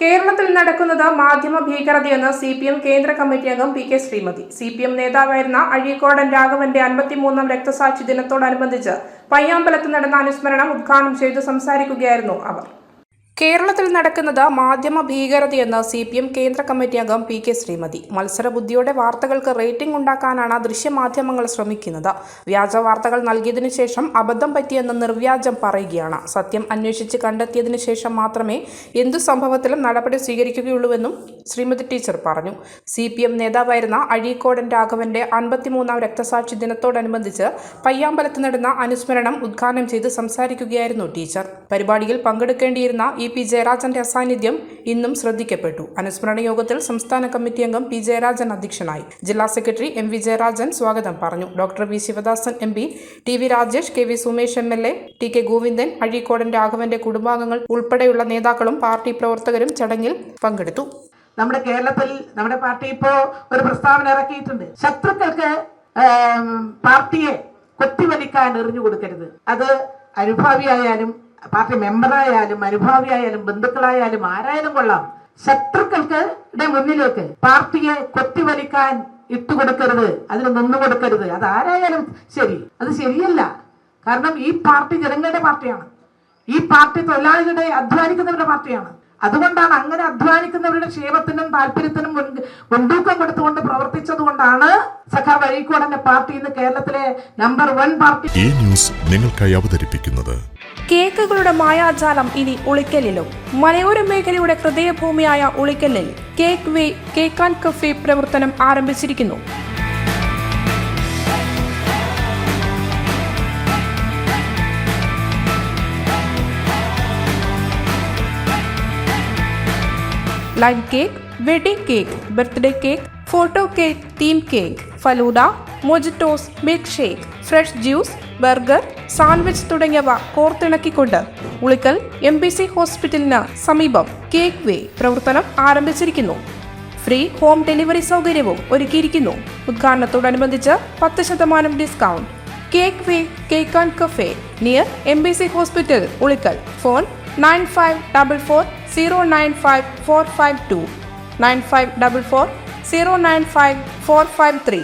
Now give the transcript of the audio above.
കേരളത്തിൽ നടക്കുന്നത് മാധ്യമ ഭീകരതയെന്ന് സി പി എം കേന്ദ്ര കമ്മിറ്റി അംഗം P K Sreemathi. C P M നേതാവായിരുന്ന അഴീക്കോടൻ രാഘവന്റെ അൻപത്തിമൂന്നാം രക്തസാക്ഷി ദിനത്തോടനുബന്ധിച്ച് പയ്യാമ്പലത്ത് നടന്ന അനുസ്മരണം ഉദ്ഘാടനം ചെയ്ത് സംസാരിക്കുകയായിരുന്നു അവർ. കേരളത്തിൽ നടക്കുന്നത് മാധ്യമ ഭീകരതയെന്ന് സി പി എം കേന്ദ്ര കമ്മിറ്റി അംഗം പി കെ ശ്രീമതി. മത്സരബുദ്ധിയോടെ വാർത്തകൾക്ക് റേറ്റിംഗ് ഉണ്ടാക്കാനാണ് ദൃശ്യമാധ്യമങ്ങൾ ശ്രമിക്കുന്നത്. വ്യാജ വാർത്തകൾ നൽകിയതിനു ശേഷം അബദ്ധം പറ്റിയെന്ന് നിർവ്യാജം പറയുകയാണ്. സത്യം അന്വേഷിച്ച് കണ്ടെത്തിയതിനു ശേഷം മാത്രമേ എന്തു സംഭവത്തിലും നടപടി സ്വീകരിക്കുകയുള്ളൂവെന്നും ശ്രീമതി ടീച്ചർ പറഞ്ഞു. സി പി എം നേതാവായിരുന്ന അഴീക്കോടൻ രാഘവന്റെ അൻപത്തിമൂന്നാം രക്തസാക്ഷി ദിനത്തോടനുബന്ധിച്ച് പയ്യാമ്പലത്ത് നടന്ന അനുസ്മരണം ഉദ്ഘാടനം ചെയ്ത് സംസാരിക്കുകയായിരുന്നു ടീച്ചർ. പരിപാടിയിൽ പങ്കെടുക്കേണ്ടിയിരുന്ന ഇ പി ജയരാജന്റെ അസാന്നിധ്യം ഇന്നും ശ്രദ്ധിക്കപ്പെട്ടു. അനുസ്മരണ യോഗത്തിൽ സംസ്ഥാന കമ്മിറ്റി അംഗം പി ജയരാജൻ അധ്യക്ഷനായി. ജില്ലാ സെക്രട്ടറി എം വി ജയരാജൻ സ്വാഗതം പറഞ്ഞു. Doctor V Sivadasan M P T V Rajesh K V Sumesh M L A T K Govindan Azhikodan രാഘവന്റെ കുടുംബാംഗങ്ങൾ ഉൾപ്പെടെയുള്ള നേതാക്കളും പാർട്ടി പ്രവർത്തകരും ചടങ്ങിൽ പങ്കെടുത്തു. നമ്മുടെ കേരളത്തിൽ നമ്മുടെ പാർട്ടി ഇപ്പോ ഒരു പ്രസ്താവന ഇറക്കിയിട്ടുണ്ട്. ശത്രുക്കൾക്ക് പാർട്ടിയെ കൊത്തിവലിക്കാൻ എറിഞ്ഞു കൊടുക്കരുത് അത് അനുഭാവിയായാലും പാർട്ടി മെമ്പറായാലും അനുഭാവിയായാലും ബന്ധുക്കളായാലും ആരായാലും കൊള്ളാം. ശത്രുക്കൾക്ക് മുന്നിലേക്ക് പാർട്ടിയെ കൊത്തിവലിക്കാൻ ഇട്ടുകൊടുക്കരുത് അതിന് നിന്നു കൊടുക്കരുത് അത് ആരായാലും ശരി. അത് ശരിയല്ല. കാരണം ഈ പാർട്ടി ജനങ്ങളുടെ പാർട്ടിയാണ്. ഈ പാർട്ടി തൊഴിലാളികളുടെ അധ്വാനിക്കുന്നവരുടെ പാർട്ടിയാണ്. അതുകൊണ്ടാണ് അങ്ങനെ അധ്വാനിക്കുന്നവരുടെ ക്ഷേമത്തിനും താല്പര്യത്തിനും മുൻ- മുൻതൂക്കം കൊടുത്തുകൊണ്ട് പ്രവർത്തിച്ചത് കൊണ്ടാണ് സഖാവ് പാർട്ടി ഇന്ന് കേരളത്തിലെ നമ്പർ വൺ പാർട്ടി. ഈ ന്യൂസ് നിങ്ങൾക്കായി അവതരിപ്പിക്കുന്നത് കേക്കുകളുടെ മായാജാലം ഇനി ഉളിക്കലിലും മലയോര മേഖലയുടെ ഹൃദയഭൂമിയായ ഉളിക്കലിൽ cake way cake and cafe പ്രവർത്തനം ആരംഭിച്ചിരിക്കുന്നു. Live cake wedding cake birthday cake photo cake theme cake falooda mojitos milk shake fresh juice burger sandwich തുടങ്ങിയവ കോർത്തിണക്കിക്കൊണ്ട് ഉളിക്കൽ എം ബി സി ഹോസ്പിറ്റലിന് സമീപം കേക്ക് വേ പ്രവർത്തനം ആരംഭിച്ചിരിക്കുന്നു. ഫ്രീ ഹോം ഡെലിവറി സൗകര്യവും ഒരുക്കിയിരിക്കുന്നു. ഉദ്ഘാടനത്തോടനുബന്ധിച്ച് പത്ത് ശതമാനം discount. Cake way cake and cafe near M B C hospital Ulikkal. Phone nine five double four zero nine five four five two. Nine five double four zero nine five four five three.